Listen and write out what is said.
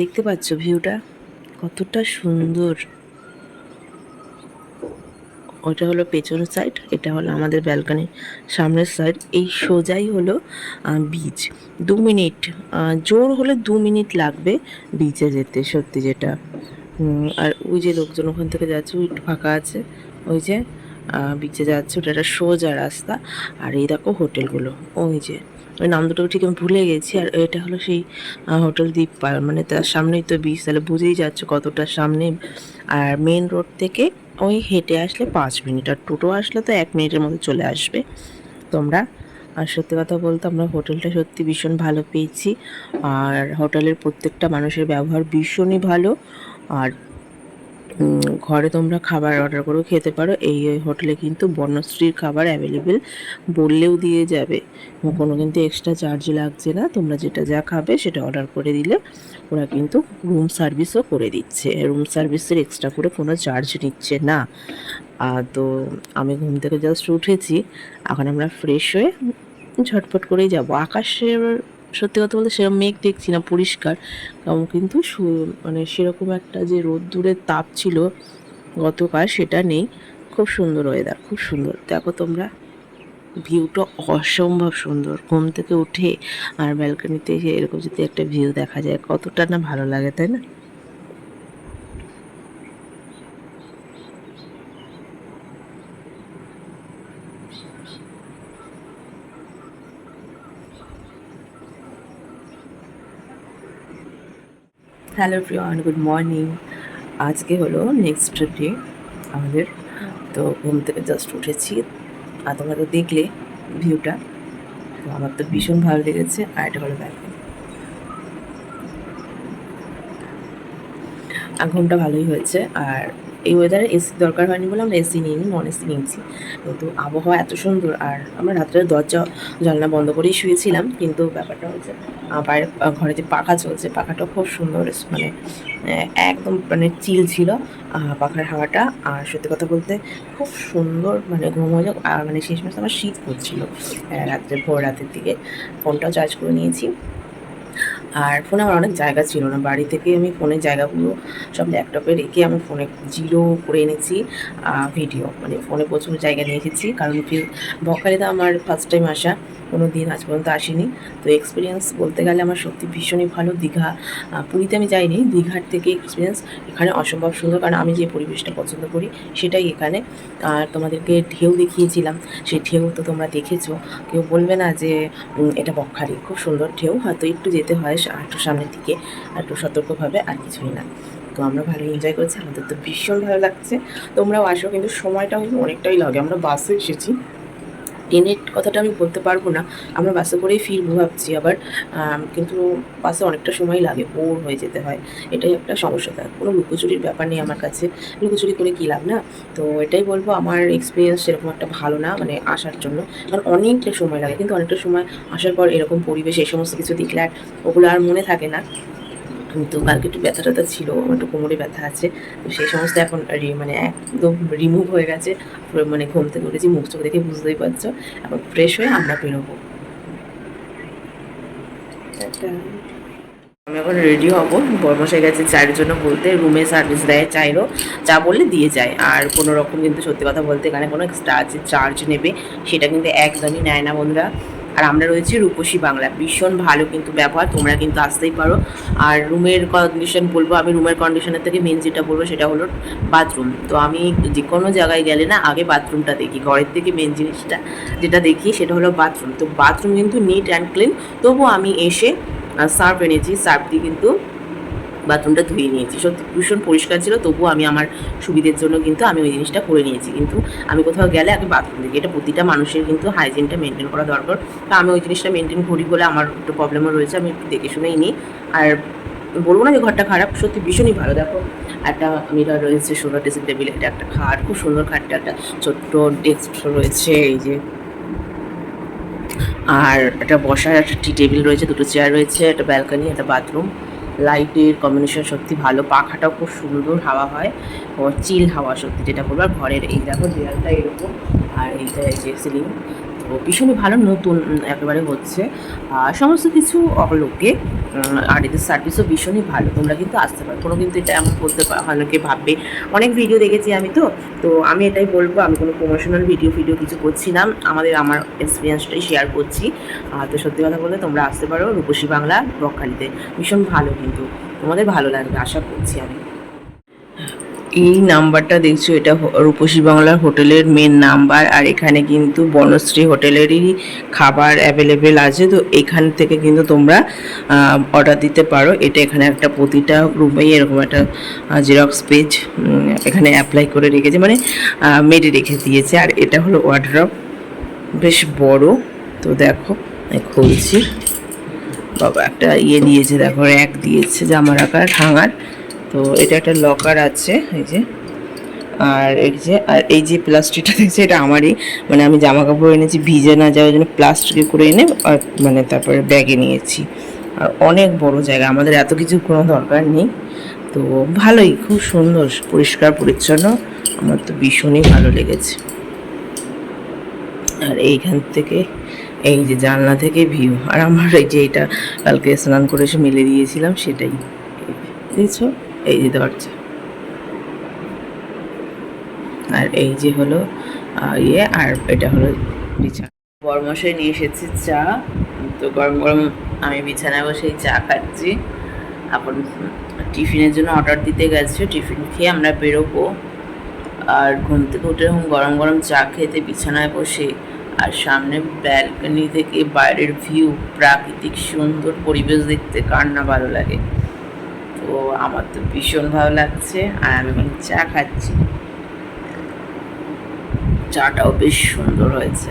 দেখতে পাচ্ছ ভিউটা? কতটা সুন্দর। ওটা হলো পেছনের সাইড এটা হলো আমাদের ব্যালকনির সামনের সাইড এই সোজাই হলো বিচ দু মিনিট জোর হলে দু মিনিট লাগবে বিচে যেতে, সত্যি যেটা। আর ওই যে লোকজন ওখান থেকে যাচ্ছে, ওই ফাঁকা আছে। ওই যে বিচে যাচ্ছে, ওটা একটা সোজা রাস্তা। আর এই দেখো হোটেলগুলো। ওই যে, ওই নাম দুটো ঠিক আমি ভুলে গেছি। আর এটা হলো সেই হোটেল দ্বীপ পার মানে তার সামনেই তো বিচ তাহলে বুঝেই যাচ্ছে কতটা সামনে। আর মেন রোড থেকে ওই হেঁটে আসলে পাঁচ মিনিট। আর টোটো আসলে তো এক মিনিটের মধ্যে চলে আসবে। তোমরা, আর সত্যি কথা বলতে আমরা হোটেলটা সত্যি ভীষণ ভালো পেয়েছি। আর হোটেলের প্রত্যেকটা মানুষের ব্যবহার ভীষণই ভালো। আর ঘরে তোমরা খাবার অর্ডার করেও খেতে পারো। এই হোটেলে কিন্তু বর্ণশ্রীর খাবার অ্যাভেলেবেল বললেও দিয়ে যাবে। কোনো কিন্তু এক্সট্রা চার্জ লাগছে না। তোমরা যেটা যা খাবে সেটা অর্ডার করে দিলে ওরা কিন্তু রুম সার্ভিসও করে দিচ্ছে। রুম সার্ভিসের এক্সট্রা করে কোনো চার্জ নিচ্ছে না। আর তো আমি ঘুম থেকে জাস্ট উঠেছি। এখন আমরা ফ্রেশ হয়ে ঝটপট করেই যাব। আকাশের সত্যি কথা বলতে সেরকম মেঘ দেখছি না, পরিষ্কার। কারণ কিন্তু মানে সেরকম একটা যে রোদ্দুরের তাপ ছিল গতকাল সেটা নেই। খুব সুন্দর ওয়েদার খুব সুন্দর। দেখো তোমরা ভিউটা অসম্ভব সুন্দর। ঘুম থেকে উঠে আর ব্যালকনিতে এসে এরকম যদি একটা ভিউ দেখা যায়, কতটা না ভালো লাগে, তাই না? হ্যালো প্রিয়ান গুড মর্নিং আজকে হলো নেক্সট ডে আমাদের। তো ঘুম থেকে জাস্ট উঠেছি। আর তোমরা তো দেখলে ভিউটা তো আমার তো ভীষণ ভালো লেগেছে। আর এটা হলো ব্যালকনি আর ঘুমটা ভালোই হয়েছে। আর এই ওয়েদারে এসি দরকার হয়নি বলে আমরা এসি নিইনি নন এসি নিয়েছি। কিন্তু আবহাওয়া এত সুন্দর আর আমরা রাত্রে দরজা, জানলা বন্ধ করেই শুয়েছিলাম, কিন্তু ব্যাপারটা হচ্ছে বাইরে ঘরে যে পাখা চলছে, পাখাটা খুব সুন্দর মানে একদম মানে চিল ছিল পাখার হাওয়াটা। আর সত্যি কথা বলতে খুব সুন্দর মানে ঘুম হয়ে আর মানে শেষ মাসে আমার শীত করছিল রাত্রে ভোর রাতের দিকে। ফোনটাও চার্জ করে নিয়েছি। আর ফোনে আমার অনেক জায়গা ছিল না। বাড়ি থেকে আমি ফোনের জায়গাগুলো সব ল্যাপটপে রেখে আমি ফোনে জিরো করে এনেছি ভিডিও। মানে ফোনে প্রচুর জায়গা নিয়ে এসেছি, কারণ বকখালিতে আমার ফার্স্ট টাইম আসা কোনো দিন আজ পর্যন্ত আসিনি। তো এক্সপিরিয়েন্স বলতে গেলে আমার সত্যি ভীষণই ভালো। দীঘা পুরীতে আমি যাইনি, দীঘার থেকে এক্সপিরিয়েন্স এখানে অসম্ভব সুন্দর, কারণ আমি যে পরিবেশটা পছন্দ করি সেটাই এখানে। আর তোমাদেরকে ঢেউ দেখিয়েছিলাম, সেই ঢেউ তো তোমরা দেখেছ। কেউ বলবে না যে এটা বকখালি, খুব সুন্দর ঢেউ। হয়তো একটু যেতে হয় একটু সামনের দিকে আর একটু সতর্কভাবে আর কিছুই না। তো আমরা ভালো এনজয় করছি, আমাদের তো ভীষণ ভালো লাগছে। তোমরাও আসো, কিন্তু সময়টা হলো অনেকটাই লাগে। আমরা বাসে এসেছি। ট্রেনের কথাটা আমি বলতে পারব না। আমরা বাসে করেই ফিরবো ভাবছি আবার। কিন্তু বাসে অনেকটা সময় লাগে, বোর হয়ে যেতে হয়। এটাই একটা সমস্যা থাকে কোনো লুকোচুরির ব্যাপার নেই আমার কাছে। লুকোচুরি করে কী লাভ না? তো এটাই বলব, আমার এক্সপিরিয়েন্স সেরকম একটা ভালো না মানে আসার জন্য। কারণ অনেকটা সময় লাগে, কিন্তু অনেকটা সময় আসার পর এরকম পরিবেশ, এই সমস্ত কিছু দেখলে আর ওগুলো আর মনে থাকে না। কিন্তু কালকে একটু ব্যথা ট্যাথা ছিল, আমার একটু কোমরে ব্যথা আছে, তো সেই সমস্ত এখন মানে একদম রিমুভ হয়ে গেছে মানে ঘুম থেকে উঠেছি, মুখ চোখ দেখে বুঝতেই পারছ, এখন ফ্রেশ হয়ে আমরা বেরোবো। আমি এখন রেডি হব, বর্মশাই গেছে চায়ের জন্য বলতে রুমে সার্ভিস দেয় চাইরও চা বললে দিয়ে যায়, আর কোনো রকম কিন্তু সত্যি কথা বলতে এখানে কোনো এক্সট্রা চার্জ নেবে, সেটা কিন্তু একদমই নেয় না বন্ধুরা। আর আমরা রয়েছি রূপসী বাংলা। ভীষণ ভালো কিন্তু ব্যবহার, তোমরা কিন্তু আসতেই পারো। আর রুমের কন্ডিশন বলব, আমি রুমের কন্ডিশনের থেকে মেন যেটা বলব সেটা হলো বাথরুম তো আমি যে কোনো জায়গায় গেলে না, আগে বাথরুমটা দেখি। ঘরের থেকে মেন জিনিসটা যেটা দেখি সেটা হলো বাথরুম তো বাথরুম কিন্তু নিট অ্যান্ড ক্লিন তবুও আমি এসে সার্ফ এনেছি সার্ফ দিয়ে কিন্তু বাথরুমটা ধুয়ে নিয়েছি। সত্যি ভীষণ পরিষ্কার ছিল, তবুও আমি আমার সুবিধের জন্য কিন্তু আমি ওই জিনিসটা করে নিয়েছি। কিন্তু আমি কোথাও গেলে আমি বাথরুম দেখি এটা প্রতিটা মানুষের কিন্তু হাইজিনটা মেনটেন করা দরকার। তা আমি ওই জিনিসটা মেনটেন করি বলে আমার একটু প্রবলেমও রয়েছে, আমি একটু দেখে শুনেই নিই। আর বলব না যে ঘরটা খারাপ, সত্যি ভীষণই ভালো। দেখো, একটা মিরার রয়েছে সোনার ড্রেসিং টেবিল এটা একটা খাট, খুব সুন্দর খাটটা, একটা ছোট্ট ডেস্ক রয়েছে, এই যে। আর একটা বসার একটা টি টেবিল রয়েছে, দুটো চেয়ার রয়েছে, একটা ব্যালকনি একটা বাথরুম লাইটের কম্বিনেশন সত্যি ভালো। পাখাটাও খুব সুন্দর হাওয়া হয়। চিল হাওয়া সত্যি যেটা বলব। ঘরের এই দেখো দেয়ালটা এরকম। আর এইটা এই যে সিলিং ভীষণই ভালো নতুন একেবারে হচ্ছে। সমস্ত কিছু উম, আর এদের সার্ভিসও ভীষণই ভালো। তোমরা কিন্তু আসতে পারো। কোনো কিন্তু এটা এমন বলতে অনেকে ভাববে। অনেক ভিডিও দেখেছি আমি তো। তো আমি এটাই বলব আমি কোনো প্রমোশনাল ভিডিও ভিডিও কিছু করছি না। আমাদের আমার এক্সপিরিয়েন্সটাই শেয়ার করছি। তো সত্যি কথা বললে তোমরা আসতে পারো রূপসী বাংলা বকখালিতে। ভীষণ ভালো কিন্তু। তোমাদের ভালো লাগবে আশা করছি আমি। এই নাম্বারটা দেখছ, এটা রূপসী বাংলার হোটেলের মেন নাম্বার, আর এখানে কিন্তু বনশ্রী হোটেলেরই খাবার অ্যাভেলেবেল আছে, তো এখান থেকে কিন্তু তোমরা অর্ডার দিতে পারো। এটা এখানে একটা প্রতিটা রুমেই এরকম একটা জেরক্স পেজ এখানে অ্যাপ্লাই করে রেখেছে মানে মেরে রেখে দিয়েছে। আর এটা হলো ওয়ার্ড্রপ বেশ বড়। তো দেখো খুলছি। বাবা, একটা ইয়ে দিয়েছে, দেখো র্যাক দিয়েছে, জামা রাখার হাঙার তো এটা একটা লকার আছে, এই যে। আর এই যে, আর এই যে প্লাস্টিকটা দেখছি এটা আমারই। মানে আমি জামা কাপড় এনেছি, ভিজে না যাওয়ার জন্য প্লাস্টিকে করে এনে, আর মানে তারপরে ব্যাগে নিয়েছি। আর অনেক বড় জায়গা, আমাদের এত কিছু কোনো দরকার নেই। তো ভালোই, খুব সুন্দর, পরিষ্কার, পরিচ্ছন্ন। আমার তো ভীষণই ভালো লেগেছে। আর এইখান থেকে, এই যে জানলা থেকে ভিউ আর আমার এই যে এটা কালকে স্নান করে এসে মেলে দিয়েছিলাম, সেটাই। দেখছ? এই যে দরজা আর এই যে হলো ইয়ে আর এটা হলো বিছানা। বরমশাই নিয়ে এসেছে চা। তো গরম গরম আমি বিছানায় বসে চা খাচ্ছি। এখন টিফিনের জন্য অর্ডার দিতে গেছে, টিফিন খেয়ে আমরা বেরোবো। আর ঘুম থেকে উঠে গরম গরম চা খেতে বিছানায় বসে, আর সামনে ব্যালকনি থেকে বাইরের ভিউ প্রাকৃতিক সুন্দর পরিবেশ দেখতে কার না ভালো লাগে। তো আমার তো ভীষণ ভালো লাগছে আর আমি এখন চা খাচ্ছি। চাটাও বেশ সুন্দর হয়েছে।